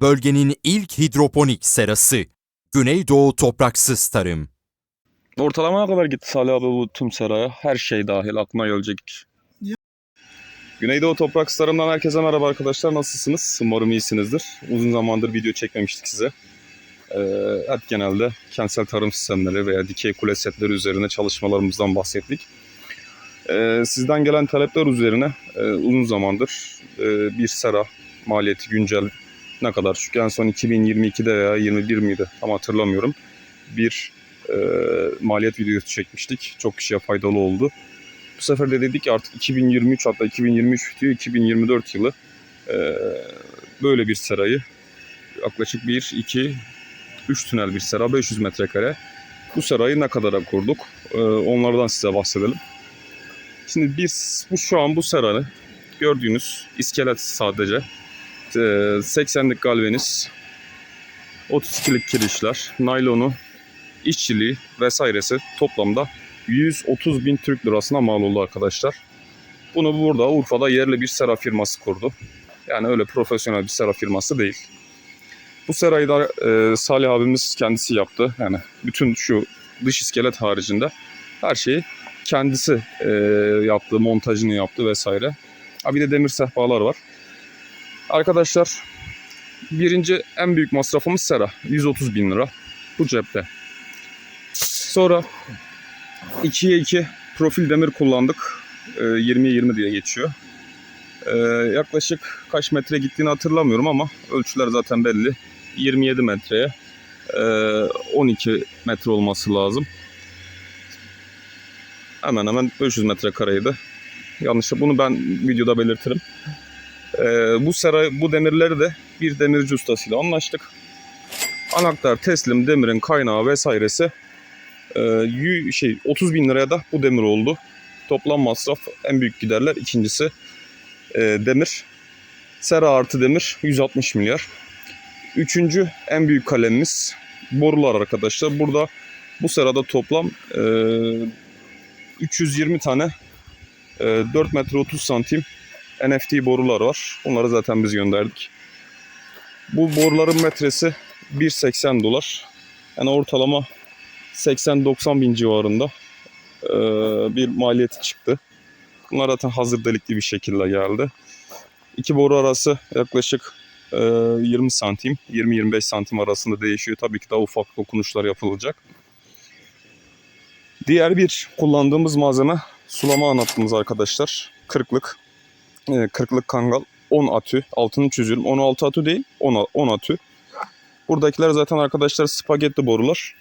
Bölgenin ilk hidroponik serası. Güneydoğu topraksız tarım. Ortalama ne kadar gitti Salih abi bu tüm seraya? Her şey dahil aklına gelecek. Güneydoğu Toprak Starım'dan herkese merhaba arkadaşlar. Nasılsınız? Umarım iyisinizdir. Uzun zamandır video çekmemiştik size. Ee, hep genelde kentsel tarım sistemleri veya dikey kule setleri üzerine çalışmalarımızdan bahsettik. Ee, sizden gelen talepler üzerine e, uzun zamandır e, bir sera maliyeti güncel ne kadar? Çünkü en son 2022'de veya 21 miydi? Tam hatırlamıyorum. Bir e, maliyet videosu çekmiştik. Çok kişiye faydalı oldu. Bu sefer de dedik ki artık 2023 hatta 2023 bitiyor 2024 yılı e, böyle bir serayı yaklaşık 1, 2, 3 tünel bir sera 500 metrekare. Bu serayı ne kadara kurduk? E, onlardan size bahsedelim. Şimdi biz bu şu an bu seranı gördüğünüz iskelet sadece 80'lik galvaniz 32'lik kirişler, naylonu, işçiliği vesairesi toplamda 130 bin Türk lirasına mal oldu arkadaşlar. Bunu burada Urfa'da yerli bir sera firması kurdu. Yani öyle profesyonel bir sera firması değil. Bu serayı da e, Salih abimiz kendisi yaptı. Yani bütün şu dış iskelet haricinde her şeyi kendisi e, yaptı, montajını yaptı vesaire. Ha bir de demir sehpalar var. Arkadaşlar birinci en büyük masrafımız sera. 130 bin lira. Bu cepte. Sonra 2'ye 2 profil demir kullandık. Ee, 20'ye 20 diye geçiyor. Ee, yaklaşık kaç metre gittiğini hatırlamıyorum ama ölçüler zaten belli. 27 metreye e, 12 metre olması lazım. Hemen hemen 500 metre kareydi. Yanlışlıkla bunu ben videoda belirtirim. Ee, bu sera, bu demirleri de bir demirci ustasıyla anlaştık. Anahtar, teslim, demirin kaynağı vesairesi yü- şey 30 bin liraya da bu demir oldu. Toplam masraf en büyük giderler. İkincisi e, demir. Sera artı demir 160 milyar. Üçüncü en büyük kalemimiz borular arkadaşlar. Burada bu serada toplam e, 320 tane e, 4 metre 30 santim NFT borular var. Bunları zaten biz gönderdik. Bu boruların metresi 1.80 dolar. Yani ortalama 80-90 bin civarında bir maliyeti çıktı. Bunlar zaten hazır delikli bir şekilde geldi. İki boru arası yaklaşık 20 santim, 20-25 santim arasında değişiyor. Tabii ki daha ufak dokunuşlar yapılacak. Diğer bir kullandığımız malzeme sulama anlattığımız arkadaşlar. Kırklık. Ee, 40'lık kangal 10 atü. Altını çiziyorum. 16 atü değil 10, 10 atü. Buradakiler zaten arkadaşlar spagetti borular.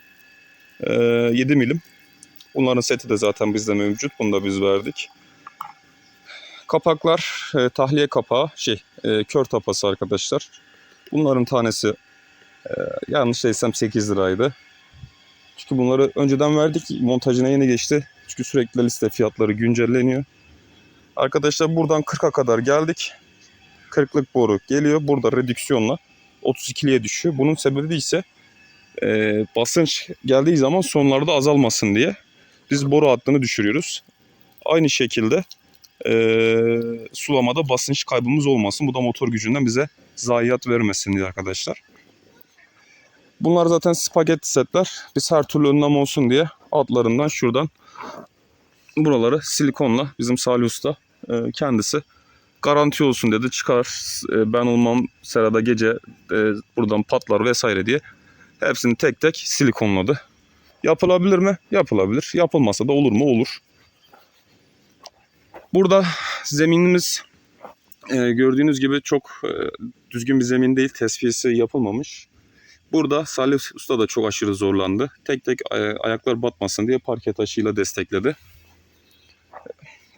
Ee, 7 milim. Bunların seti de zaten bizde mevcut. Bunu da biz verdik. Kapaklar e, tahliye kapağı şey e, kör tapası arkadaşlar. Bunların tanesi e, yanlış değilsem 8 liraydı. Çünkü bunları önceden verdik. Montajına yeni geçti. Çünkü sürekli liste fiyatları güncelleniyor. Arkadaşlar buradan 40'a kadar geldik. 40'lık boru geliyor. Burada redüksiyonla 32'liye düşüyor. Bunun sebebi ise e, basınç geldiği zaman sonlarda azalmasın diye biz boru hattını düşürüyoruz. Aynı şekilde e, sulamada basınç kaybımız olmasın. Bu da motor gücünden bize zayiat vermesin diye arkadaşlar. Bunlar zaten spagetti setler. Biz her türlü önlem olsun diye altlarından şuradan buraları silikonla bizim Salih Usta e, kendisi garanti olsun dedi. Çıkar e, ben olmam serada gece e, buradan patlar vesaire diye Hepsini tek tek silikonladı. Yapılabilir mi? Yapılabilir. Yapılmasa da olur mu? Olur. Burada zeminimiz e, gördüğünüz gibi çok e, düzgün bir zemin değil. Tesviyesi yapılmamış. Burada Salih Usta da çok aşırı zorlandı. Tek tek ayaklar batmasın diye parke taşıyla destekledi.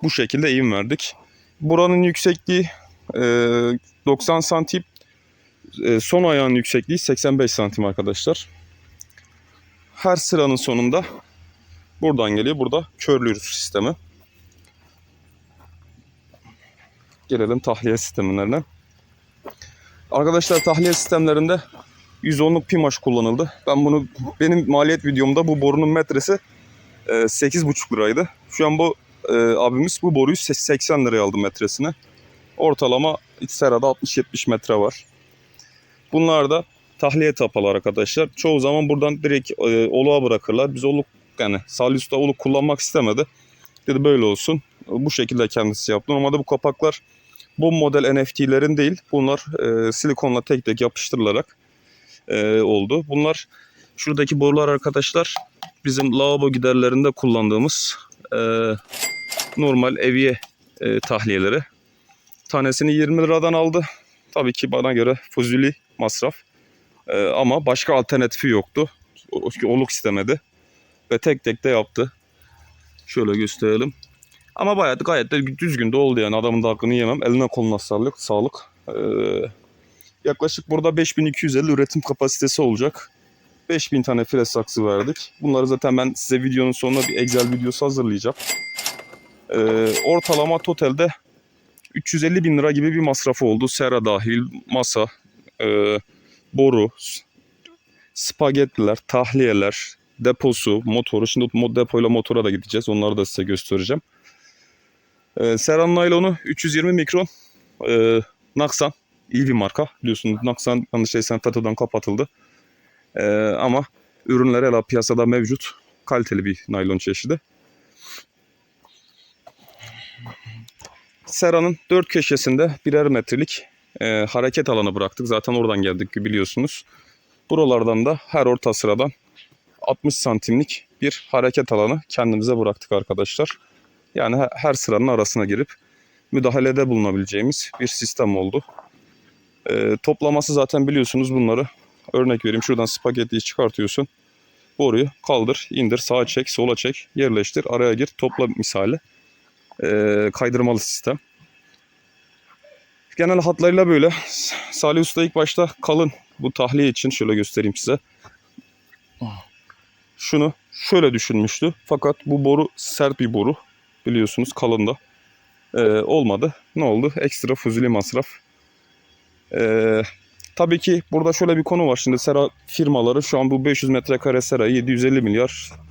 Bu şekilde eğim verdik. Buranın yüksekliği e, 90 santim. E, son ayağın yüksekliği 85 santim arkadaşlar. Her sıranın sonunda buradan geliyor. Burada körlüyoruz sistemi. Gelelim tahliye sistemlerine. Arkadaşlar tahliye sistemlerinde 110'luk pimaş kullanıldı. Ben bunu benim maliyet videomda bu borunun metresi e, 8,5 liraydı. Şu an bu e, abimiz bu boruyu 80 liraya aldı metresine. Ortalama iç serada 60-70 metre var. Bunlar da tahliye tapalar arkadaşlar. Çoğu zaman buradan direkt e, oluğa bırakırlar. Biz oluk yani Salih Usta oluk kullanmak istemedi. Dedi böyle olsun. Bu şekilde kendisi yaptı. Normalde bu kapaklar bu model NFT'lerin değil. Bunlar e, silikonla tek tek yapıştırılarak e, oldu. Bunlar şuradaki borular arkadaşlar bizim lavabo giderlerinde kullandığımız e, normal eviye e, tahliyeleri. Tanesini 20 liradan aldı. Tabii ki bana göre fuzuli masraf. E, ama başka alternatifi yoktu. Oluk istemedi. Ve tek tek de yaptı. Şöyle gösterelim. Ama bayağı gayet de düzgün de oldu yani. Adamın da hakkını yemem. Eline koluna sağlık. sağlık. E, yaklaşık burada 5250 üretim kapasitesi olacak. 5000 tane fres saksı verdik. Bunları zaten ben size videonun sonuna bir Excel videosu hazırlayacağım. Ee, ortalama totalde 350 bin lira gibi bir masrafı oldu. Sera dahil, masa, e, boru, spagettiler, tahliyeler, deposu, motoru. Şimdi depoyla motora da gideceğiz. Onları da size göstereceğim. Ee, Sera'nın naylonu 320 mikron. E, Naksan. iyi bir marka. Biliyorsunuz Naksan yanlış değilsem FETÖ'den kapatıldı. Ee, ama ürünler hala piyasada mevcut. Kaliteli bir naylon çeşidi. Sera'nın dört köşesinde birer metrelik e, hareket alanı bıraktık. Zaten oradan geldik biliyorsunuz. Buralardan da her orta sıradan 60 santimlik bir hareket alanı kendimize bıraktık arkadaşlar. Yani he- her sıranın arasına girip müdahalede bulunabileceğimiz bir sistem oldu. E, toplaması zaten biliyorsunuz bunları Örnek vereyim şuradan spagettiyi çıkartıyorsun. Boruyu kaldır, indir, sağa çek, sola çek, yerleştir, araya gir, topla misali. Ee, kaydırmalı sistem. Genel hatlarıyla böyle. Salih Usta ilk başta kalın bu tahliye için şöyle göstereyim size. Şunu şöyle düşünmüştü. Fakat bu boru sert bir boru. Biliyorsunuz kalın da. Ee, olmadı. Ne oldu? Ekstra fuzuli masraf. Ee, Tabii ki burada şöyle bir konu var. Şimdi sera firmaları şu an bu 500 metrekare serayı 750 milyar e,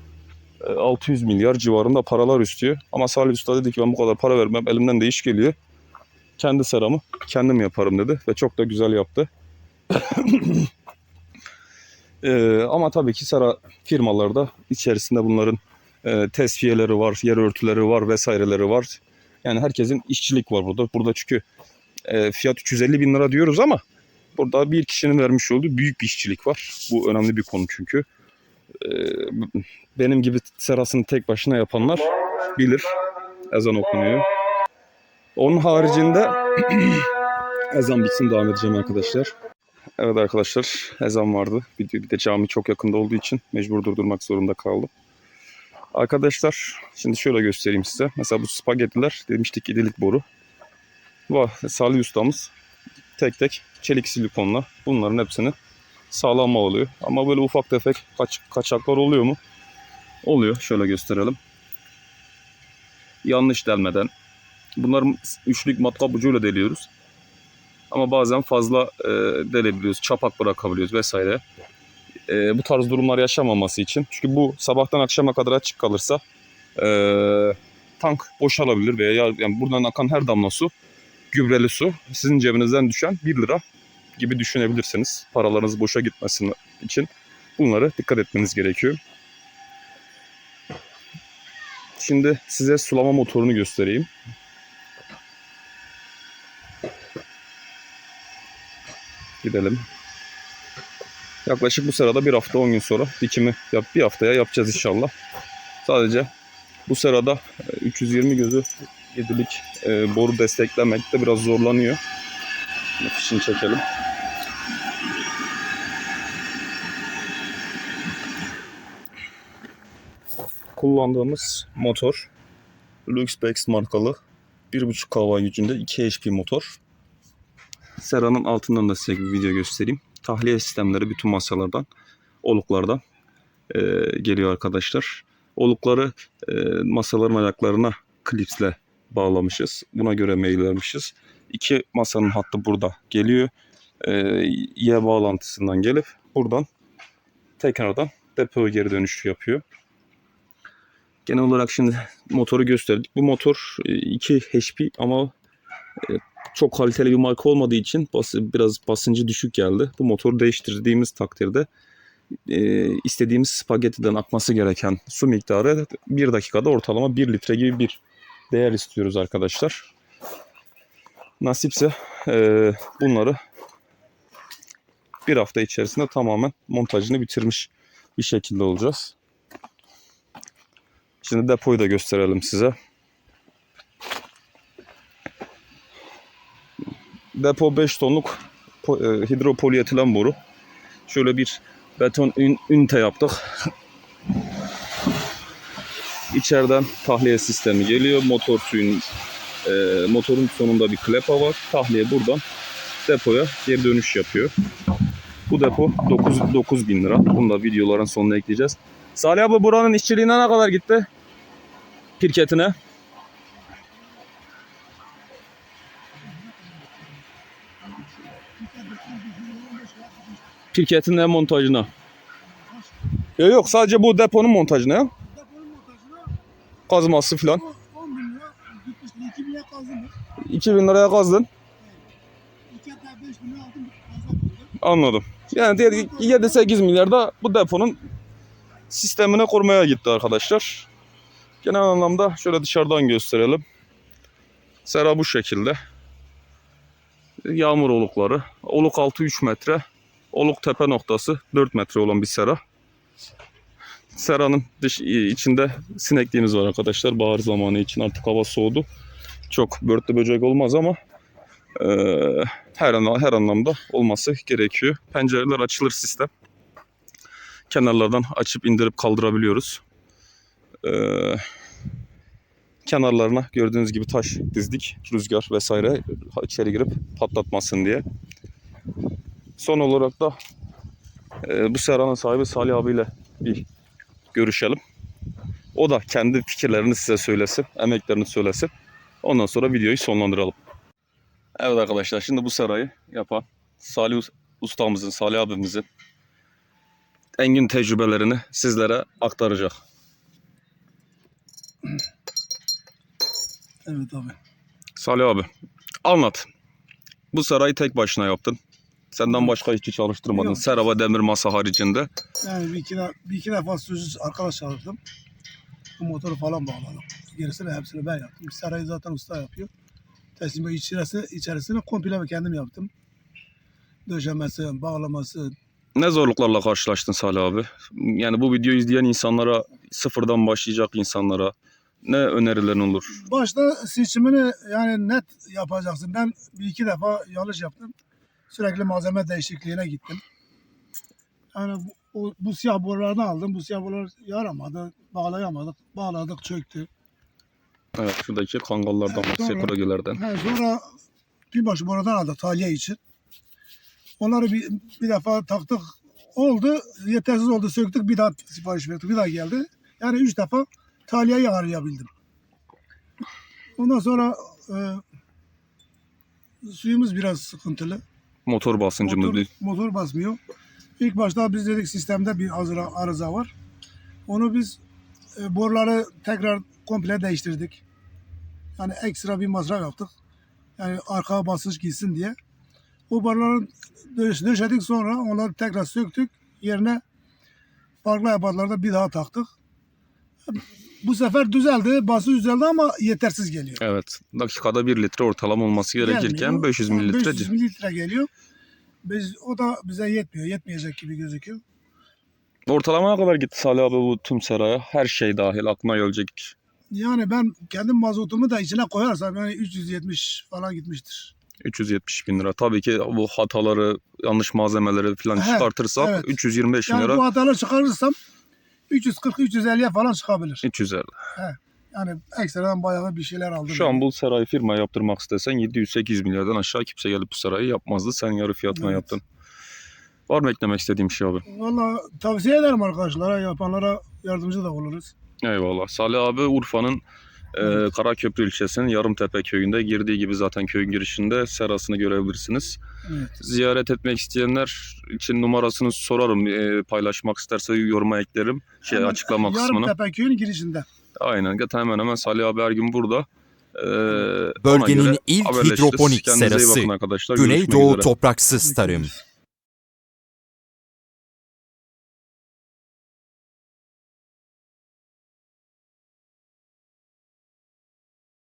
600 milyar civarında paralar istiyor. Ama Salih Usta dedi ki ben bu kadar para vermem elimden de iş geliyor. Kendi seramı kendim yaparım dedi ve çok da güzel yaptı. E, ama tabii ki sera firmaları da içerisinde bunların e, tesviyeleri var, yer örtüleri var vesaireleri var. Yani herkesin işçilik var burada. Burada çünkü e, fiyat 350 bin lira diyoruz ama Burada bir kişinin vermiş olduğu büyük bir işçilik var. Bu önemli bir konu çünkü. Ee, benim gibi serasını tek başına yapanlar bilir. Ezan okunuyor. Onun haricinde ezan bitsin devam edeceğim arkadaşlar. Evet arkadaşlar ezan vardı. Bir bir de cami çok yakında olduğu için mecbur durdurmak zorunda kaldım. Arkadaşlar şimdi şöyle göstereyim size. Mesela bu spagettiler demiştik idilik boru. Bu Salih ustamız tek tek çelik silikonla bunların hepsini sağlam oluyor. Ama böyle ufak tefek kaç, kaçaklar oluyor mu? Oluyor. Şöyle gösterelim. Yanlış delmeden. Bunların üçlük matkap ucuyla deliyoruz. Ama bazen fazla e, delebiliyoruz. Çapak bırakabiliyoruz vesaire. E, bu tarz durumlar yaşamaması için. Çünkü bu sabahtan akşama kadar açık kalırsa e, tank boşalabilir veya yani buradan akan her damla su gübreli su sizin cebinizden düşen 1 lira gibi düşünebilirsiniz. Paralarınız boşa gitmesin için bunları dikkat etmeniz gerekiyor. Şimdi size sulama motorunu göstereyim. Gidelim. Yaklaşık bu sırada bir hafta 10 gün sonra dikimi yap bir haftaya yapacağız inşallah. Sadece bu sırada e, 320 gözü 7'lik e, boru desteklemekte biraz zorlanıyor. Fişini çekelim. Kullandığımız motor Luxpex markalı 1.5 kW gücünde 2 HP motor. Sera'nın altından da size bir video göstereyim. Tahliye sistemleri bütün masalardan, oluklardan e, geliyor arkadaşlar. Olukları e, masaların ayaklarına klipsle bağlamışız. Buna göre mail vermişiz. İki masanın hattı burada geliyor. Ee, Y bağlantısından gelip buradan tekrardan depoya geri dönüş yapıyor. Genel olarak şimdi motoru gösterdik. Bu motor e, 2 HP ama e, çok kaliteli bir marka olmadığı için biraz basıncı düşük geldi. Bu motoru değiştirdiğimiz takdirde e, istediğimiz spagettiden akması gereken su miktarı bir dakikada ortalama 1 litre gibi bir değer istiyoruz arkadaşlar. Nasipse e, bunları bir hafta içerisinde tamamen montajını bitirmiş bir şekilde olacağız. Şimdi depoyu da gösterelim size. Depo 5 tonluk e, hidropolietilen boru. Şöyle bir beton ün- ünite yaptık. İçeriden tahliye sistemi geliyor. Motor suyun e, motorun sonunda bir klepa var. Tahliye buradan depoya geri dönüş yapıyor. Bu depo 9, 9 bin lira. Bunu da videoların sonuna ekleyeceğiz. Salih abi buranın işçiliğine ne kadar gitti? Pirketine. Pirketin ne montajına? Yok yok sadece bu deponun montajına ya. Deponun montajına Kazması falan. o 10 bin lira gitmişti. 2 bin lira kazdım. 2000 liraya kazdın. 2 hatta 5 bin lira aldım. Fazla koydum. Anladım. Yani diğer 7-8 milyar da bu deponun sistemine kurmaya gitti arkadaşlar. Genel anlamda şöyle dışarıdan gösterelim. Sera bu şekilde. Yağmur olukları. Oluk altı 3 metre. Oluk tepe noktası 4 metre olan bir sera. Seranın dış, içinde sinekliğimiz var arkadaşlar. Bahar zamanı için artık hava soğudu. Çok börtlü böcek olmaz ama eee her, ana- her anlamda olması gerekiyor. Pencereler açılır sistem. Kenarlardan açıp indirip kaldırabiliyoruz. Ee, kenarlarına gördüğünüz gibi taş dizdik. Rüzgar vesaire içeri girip patlatmasın diye. Son olarak da e, bu seranın sahibi Salih abiyle bir görüşelim. O da kendi fikirlerini size söylesin, emeklerini söylesin. Ondan sonra videoyu sonlandıralım. Evet arkadaşlar şimdi bu sarayı yapan Salih Us- ustamızın, Salih abimizin engin tecrübelerini sizlere aktaracak. Evet abi. Salih abi anlat. Bu sarayı tek başına yaptın. Senden başka işçi çalıştırmadın. Yok. Serava demir masa haricinde. Yani bir iki, bir iki defa sözsüz arkadaş çağırdım. Bu motoru falan bağladım. Gerisini hepsini ben yaptım. Sarayı zaten usta yapıyor. Teslime içerisi, içerisini komple ben kendim yaptım. Döşemesi, bağlaması. Ne zorluklarla karşılaştın Salih abi? Yani bu videoyu izleyen insanlara, sıfırdan başlayacak insanlara ne önerilerin olur? Başta seçimini yani net yapacaksın. Ben bir iki defa yanlış yaptım. Sürekli malzeme değişikliğine gittim. Yani bu, o- bu siyah borulardan aldım. Bu siyah borular yaramadı. Bağlayamadık. Bağladık çöktü. Evet şuradaki kangallardan, Evet, doğru. sekuragülerden. He, sonra binbaşı borudan aldık tahliye için. Onları bir, bir defa taktık. Oldu. Yetersiz oldu. Söktük. Bir daha sipariş verdik. Bir daha geldi. Yani üç defa tahliyeyi arayabildim. Ondan sonra e, suyumuz biraz sıkıntılı. Motor basıncımız Motor, bir motor basmıyor. İlk başta biz dedik sistemde bir arıza, arıza var. Onu biz e, boruları tekrar komple değiştirdik. Yani ekstra bir masraf yaptık. Yani arka basınç gitsin diye. O boruları döş, döşedik sonra onları tekrar söktük. Yerine farklı yapılarda bir daha taktık. Bu sefer düzeldi. Basınç düzeldi ama yetersiz geliyor. Evet. Dakikada 1 litre ortalama olması gerekirken Gelmiyor. 500 Yani mililitre. 500 mililitre geliyor. Biz, o da bize yetmiyor. Yetmeyecek gibi gözüküyor. Ortalama ne kadar gitti Salih abi bu tüm seraya? Her şey dahil aklına gelecek. Yani ben kendim mazotumu da içine koyarsam yani 370 falan gitmiştir. 370 bin lira. Tabii ki bu hataları, yanlış malzemeleri falan Evet, çıkartırsak evet. 325 bin Yani lira. bu hataları çıkarırsam 340-350'ye falan çıkabilir. 350. Yani ekstradan bayağı bir şeyler aldım. Şu an bu serayı firma yaptırmak istesen 700-800 milyardan aşağı kimse gelip bu serayı yapmazdı. Sen yarı fiyatına Evet. yaptın. Var mı eklemek istediğim şey abi? Valla tavsiye ederim arkadaşlara. Yapanlara yardımcı da oluruz. Eyvallah. Salih abi Urfa'nın e, Evet. Karaköprü ilçesinin Yarımtepe köyünde girdiği gibi zaten köyün girişinde serasını görebilirsiniz. Evet. Ziyaret etmek isteyenler için numarasını sorarım. E, paylaşmak isterse yoruma eklerim. Şey Hemen açıklama Yarım kısmına. Tepeköy'ün girişinde. Aynen. Zaten hemen hemen Salih abi her gün burada. Ee, Bölgenin ilk hidroponik serası. Güneydoğu. Topraksız Tarım.